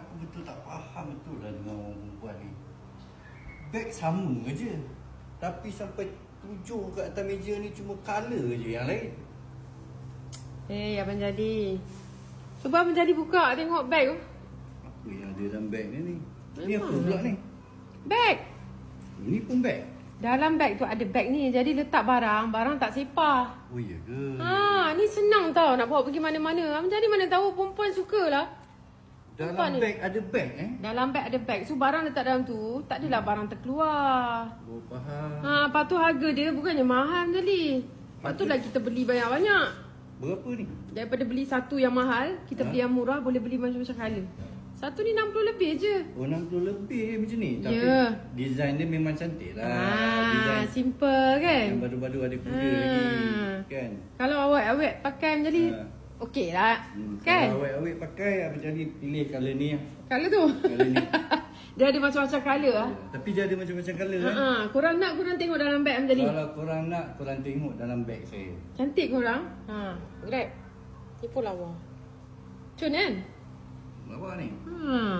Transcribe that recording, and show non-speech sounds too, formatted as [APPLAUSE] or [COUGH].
aku betul tak faham betul lah dengan orang perempuan ni. Beg sama je. Tapi sampai tujuh kat atas meja ni cuma colour je yang lain. Eh, Abang Jadi. Cuba Abang Jadi buka tengok beg tu. Apa yang ada dalam beg ni ni? Ni apa pula ni? Beg. Ini pun beg. Dalam beg tu ada beg ni. Jadi letak barang, barang tak sepah. Oh ya ke? Ha, ni senang tau nak bawa pergi mana-mana. Abang Jadi mana tahu perempuan sukalah. Dalam ni? beg ada beg eh? Dalam beg ada beg. So barang letak dalam tu, tak adalah barang terkeluar. Oh faham. Ha, lepas tu harga dia bukannya mahal Jadi. Lepas tu lah kita beli banyak-banyak. Berapa ni? Daripada beli satu yang mahal, kita Ha? beli yang murah, boleh beli macam-macam colour. Satu ni 60 lebih je. Oh 60 lebih macam ni. Tapi Ya. design dia memang cantik lah. Ah, design simple kan? yang baru-baru ada kuda Ah. lagi. Kan? Kalau awet-awet pakai jadi Ha. Okey lah. Hmm, Kan? Kalau awet-awet pakai apa jadi pilih colour ni lah. Colour tu. Colour ni. [LAUGHS] dia ada macam-macam colour ah. Tapi dia ada macam-macam colour Ha kan. ah, korang nak korang tengok dalam beg jadi. Kalau korang nak, korang tengok dalam beg saya. Cantik korang. Ha, grab. Ni pun lawa. Cun kan? Bawa ni. Nampak?